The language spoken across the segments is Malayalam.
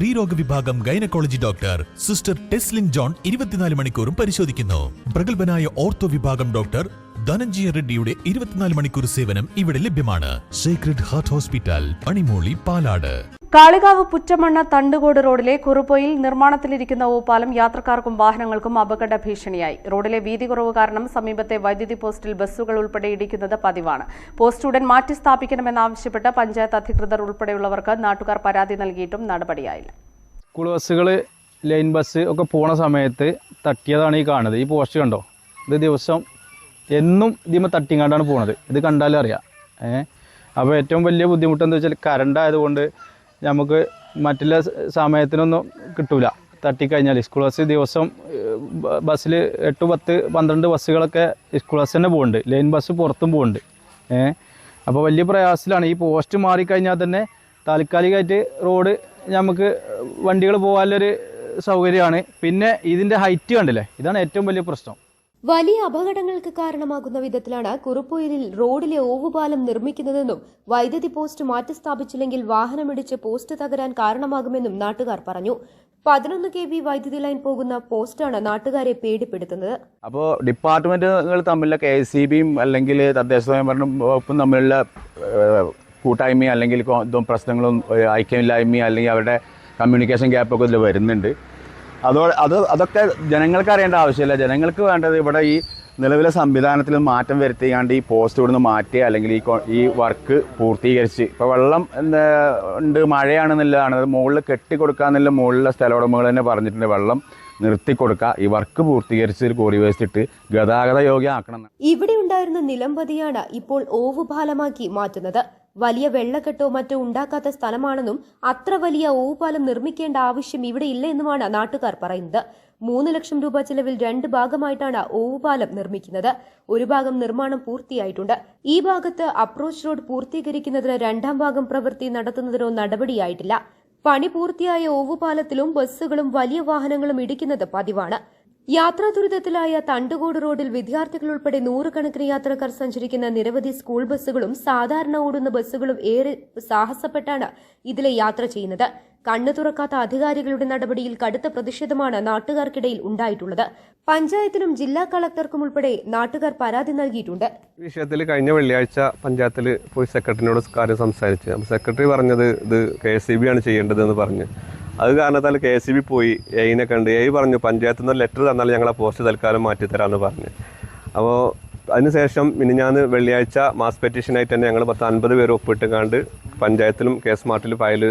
സ്ത്രീരോഗ വിഭാഗം gynaecology doctor sister Teslin John ഇരുപത്തിനാല് മണിക്കൂറും പരിശോധിക്കുന്നു. പ്രഗത്ഭനായ ഓർത്തോ വിഭാഗം ഡോക്ടർ ധനഞ്ജയ റെഡ്ഡിയുടെ ഇരുപത്തിനാല് മണിക്കൂർ സേവനം ഇവിടെ ലഭ്യമാണ്. Sacred heart hospital Panimooli Palad. Kalikavu Puttamanna Thandukode റോഡിലെ കുറുപ്പൊയിൽ നിർമ്മാണത്തിലിരിക്കുന്ന ഓപ്പാലം യാത്രക്കാർക്കും വാഹനങ്ങൾക്കും അപകട ഭീഷണിയായി. റോഡിലെ വീതി കുറവ് കാരണം സമീപത്തെ വൈദ്യുതി പോസ്റ്റിൽ ബസ്സുകൾ ഉൾപ്പെടെ ഇടിക്കുന്നത് പതിവാണ്. പോസ്റ്റ് ഉടൻ മാറ്റി സ്ഥാപിക്കണമെന്നാവശ്യപ്പെട്ട് പഞ്ചായത്ത് അധികൃതർ ഉൾപ്പെടെയുള്ളവർക്ക് നാട്ടുകാർ പരാതി നൽകിയിട്ടും നടപടിയായില്ല. സ്കൂൾ ബസ്സുകൾ ലൈൻ ബസ് ഒക്കെ പോണ സമയത്ത് തട്ടിയതാണ് ഈ കാണുന്നത്. ഈ പോസ്റ്റ് കണ്ടോ? ഇത് ദിവസം എന്നും ഇതിമ തട്ടിങ്ങാണ്ടാണ് പോണത്. ഇത് കണ്ടാലും അറിയാം. ഏഹ് അപ്പോൾ ഏറ്റവും വലിയ ബുദ്ധിമുട്ട് വെച്ചാൽ കറണ്ട് ആയതുകൊണ്ട് നമുക്ക് മറ്റുള്ള സമയത്തിനൊന്നും കിട്ടൂല. തട്ടിക്കഴിഞ്ഞാൽ സ്കൂൾ ബസ് ദിവസം ബസ്സിൽ എട്ട് പത്ത് പന്ത്രണ്ട് ബസ്സുകളൊക്കെ സ്കൂൾ ബസ് തന്നെ പോകുന്നുണ്ട് ലൈൻ ബസ് പുറത്തും പോകുന്നുണ്ട് ഏഹ് അപ്പോൾ വലിയ പ്രയാസത്തിലാണ്. ഈ പോസ്റ്റ് മാറിക്കഴിഞ്ഞാൽ തന്നെ താൽക്കാലികമായിട്ട് റോഡ് നമുക്ക് വണ്ടികൾ പോകാനുള്ളൊരു സൗകര്യമാണ്. പിന്നെ ഇതിന്റെ ഹൈറ്റ് കണ്ടില്ലേ? ഇതാണ് ഏറ്റവും വലിയ പ്രശ്നം. വലിയ അപകടങ്ങൾക്ക് കാരണമാകുന്ന വിധത്തിലാണ് കുറുപ്പൊയിലിൽ റോഡിലെ ഓവുപാലം നിർമ്മിക്കുന്നതെന്നും വൈദ്യുതി പോസ്റ്റ് മാറ്റി സ്ഥാപിച്ചില്ലെങ്കിൽ വാഹനമിടിച്ച് പോസ്റ്റ് തകരാൻ കാരണമാകുമെന്നും നാട്ടുകാർ പറഞ്ഞു. പതിനൊന്ന് കെ വി വൈദ്യുതി ലൈൻ പോകുന്ന പോസ്റ്റാണ് നാട്ടുകാരെ പേടിപ്പെടുത്തുന്നത്. അപ്പോൾ ഡിപ്പാർട്ട്മെന്റുകൾ തമ്മിലുള്ള കെ സി ബിയും അല്ലെങ്കിൽ തദ്ദേശ സ്വയംഭരണ വകുപ്പും തമ്മിലുള്ള കൂട്ടായ്മയും അല്ലെങ്കിൽ പ്രശ്നങ്ങളും ഐക്യമില്ലായ്മയും അല്ലെങ്കിൽ അവരുടെ കമ്മ്യൂണിക്കേഷൻ ഗ്യാപ്പൊക്കെ ഇതിൽ വരുന്നുണ്ട്. അതോ അത് അതൊക്കെ ജനങ്ങൾക്ക് അറിയേണ്ട ആവശ്യമില്ല. ജനങ്ങൾക്ക് വേണ്ടത് ഇവിടെ ഈ നിലവിലെ സംവിധാനത്തിൽ മാറ്റം വരുത്തിയാണ്ട് ഈ പോസ്റ്റ് ഇവിടുന്ന് മാറ്റി അല്ലെങ്കിൽ ഈ ഈ വർക്ക് പൂർത്തീകരിച്ച്. ഇപ്പോൾ വെള്ളം എന്താ ഉണ്ട് മഴയാണെന്നുള്ളതാണ്. അത് മുകളിൽ കെട്ടിക്കൊടുക്കാന്നുള്ള മുകളിലെ സ്ഥല ഉടമകൾ തന്നെ പറഞ്ഞിട്ടുണ്ട്. വെള്ളം നിർത്തി കൊടുക്കുക ഈ വർക്ക് പൂർത്തീകരിച്ച് കോറി വേസ്റ്റിട്ട് ഗതാഗത യോഗ്യമാക്കണം. ഇവിടെ ഉണ്ടായിരുന്ന നിലംപതിയാണ് ഇപ്പോൾ ഓവുപാലമാക്കി മാറ്റുന്നത്. വലിയ വെള്ളക്കെട്ടോ മറ്റോ ഉണ്ടാക്കാത്ത സ്ഥലമാണെന്നും അത്ര വലിയ ഓവുപാലം നിർമ്മിക്കേണ്ട ആവശ്യം ഇവിടെ ഇല്ല എന്നുമാണ് നാട്ടുകാർ പറയുന്നത്. മൂന്ന് ലക്ഷം രൂപ ചെലവിൽ രണ്ട് ഭാഗമായിട്ടാണ് ഓവുപാലം നിർമ്മിക്കുന്നത്. ഒരു ഭാഗം നിർമ്മാണം പൂർത്തിയായിട്ടുണ്ട്. ഈ ഭാഗത്ത് അപ്രോച്ച് റോഡ് പൂർത്തീകരിക്കുന്നതിന് രണ്ടാം ഭാഗം പ്രവൃത്തി നടത്തുന്നതിനോ നടപടിയായിട്ടില്ല. പണി പൂർത്തിയായ ഓവുപാലത്തിലും ബസ്സുകളും വലിയ വാഹനങ്ങളും ഇടിക്കുന്നത് പതിവാണ്. യാത്രാ ദുരിതത്തിലായ തണ്ടുകോട് റോഡിൽ വിദ്യാർത്ഥികൾ ഉൾപ്പെടെ നൂറുകണക്കിന് യാത്രക്കാർ സഞ്ചരിക്കുന്ന നിരവധി സ്കൂൾ ബസ്സുകളും സാധാരണ ഓടുന്ന ബസ്സുകളും ഏറെ സാഹസപ്പെട്ടാണ് ഇതിലെ യാത്ര ചെയ്യുന്നത്. കണ്ണു തുറക്കാത്ത അധികാരികളുടെ നടപടിയിൽ കടുത്ത പ്രതിഷേധമാണ് നാട്ടുകാർക്കിടയിൽ ഉണ്ടായിട്ടുള്ളത്. പഞ്ചായത്തിനും ജില്ലാ കളക്ടർക്കും ഉൾപ്പെടെ നാട്ടുകാർ പരാതി നൽകിയിട്ടുണ്ട്. വിഷയത്തിൽ കഴിഞ്ഞ വെള്ളിയാഴ്ച പഞ്ചായത്തിൽ പോയി സെക്രട്ടറിനോട് കാര്യം സംസാരിച്ചു. സെക്രട്ടറി പറഞ്ഞത് ഇത് കെ ആണ് ചെയ്യേണ്ടതെന്ന് പറഞ്ഞ്. അത് കാരണത്താൽ കെ എസ് ബി പോയി. എയിനെ കണ്ട് എയ് പറഞ്ഞു പഞ്ചായത്തിൽ നിന്ന് ലെറ്റർ തന്നാൽ ഞങ്ങളെ പോസ്റ്റ് തൽക്കാലം മാറ്റി തരാമെന്ന് പറഞ്ഞ്. അപ്പോൾ അതിനുശേഷം ഞാൻ വെള്ളിയാഴ്ച മാസ് പെറ്റീഷനായിട്ട് തന്നെ ഞങ്ങൾ പത്ത് അൻപത് പേര് ഒപ്പിട്ട് കണ്ട് പഞ്ചായത്തിലും കെ സ്മാർട്ടിലും ഫയൽ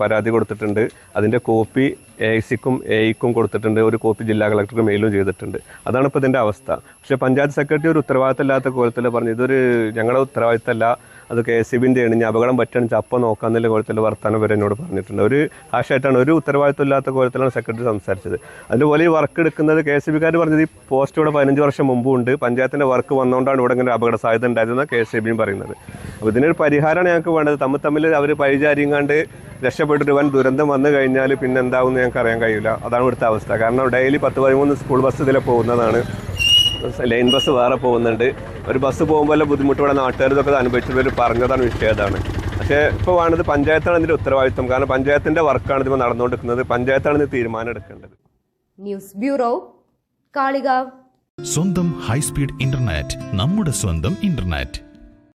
പരാതി കൊടുത്തിട്ടുണ്ട്. അതിന്റെ കോപ്പി എ സിക്കും എ ഐക്കും കൊടുത്തിട്ടുണ്ട്. ഒരു കോപ്പി ജില്ലാ കളക്ടർക്ക് മെയിലും ചെയ്തിട്ടുണ്ട്. അതാണ് ഇപ്പോൾ ഇതിന്റെ അവസ്ഥ. പക്ഷേ പഞ്ചായത്ത് സെക്രട്ടറി ഒരു ഉത്തരവാദിത്തമില്ലാത്ത കോലത്തിൽ പറഞ്ഞു ഇതൊരു ഞങ്ങളുടെ ഉത്തരവാദിത്തമല്ല. അത് കെ എസ് സി ബിന്റെ ആണ് ഇനി അപകടം പറ്റുകയാണെന്ന് അപ്പം നോക്കാന്നുള്ള കോലത്തിൽ വർത്തമാനം വരെ എന്നോട് പറഞ്ഞിട്ടുണ്ട്. ഒരു ആശയമായിട്ടാണ് ഒരു ഉത്തരവാദിത്തം ഇല്ലാത്ത കോലത്തിലാണ് സെക്രട്ടറി സംസാരിച്ചത്. അതുപോലെ ഈ വർക്ക് എടുക്കുന്നത് കെ എസ് സി ബിക്കാർ പറഞ്ഞത് ഈ പോസ്റ്റ് ഇവിടെ പതിനഞ്ച് വർഷം മുമ്പും ഉണ്ട് പഞ്ചായത്തിന്റെ വർക്ക് വന്നുകൊണ്ടാണ് ഇവിടെ ഇങ്ങനെ അപകട സാധ്യത ഉണ്ടായതെന്ന് കെ എസ് സി ബിയും പറയുന്നത്. അപ്പോൾ ഇതിനൊരു പരിഹാരമാണ് ഞങ്ങൾക്ക് വേണ്ടത്. തമ്മിൽ തമ്മിൽ അവർ പരിചാരിങ്ങാണ്ട് രക്ഷപ്പെട്ടിട്ട് വൻ ദുരന്തം വന്നു കഴിഞ്ഞാൽ പിന്നെ എന്താവും ഞങ്ങൾക്ക് അറിയാൻ കഴിയില്ല. അതാണ് ഇവിടുത്തെ അവസ്ഥ. കാരണം ഡെയിലി പത്ത് പതിമൂന്ന് സ്കൂൾ ബസ് ഇതിലെ പോകുന്നതാണ്. ലൈൻ ബസ് വേറെ പോകുന്നുണ്ട്. ഒരു ബസ് പോകുമ്പോൾ വല്ല ബുദ്ധിമുട്ട് ഇവിടെ നാട്ടുകാർ ഇതൊക്കെ അനുഭവിച്ചവർ പറഞ്ഞതാണ് വിഷയം അതാണ്. പക്ഷേ ഇപ്പോൾ വേണ്ടത് പഞ്ചായത്താണ് ഇതിന്റെ ഉത്തരവാദിത്വം. കാരണം പഞ്ചായത്തിന്റെ വർക്കാണ് ഇതിപ്പോൾ നടന്നുകൊണ്ടിരിക്കുന്നത്. പഞ്ചായത്താണ് ഇത് തീരുമാനം എടുക്കേണ്ടത് ന്യൂസ് ബ്യൂറോ കാളികാവ്. സ്വന്തം ഹൈസ്പീഡ് ഇന്റർനെറ്റ് നമ്മുടെ സ്വന്തം ഇന്റർനെറ്റ്.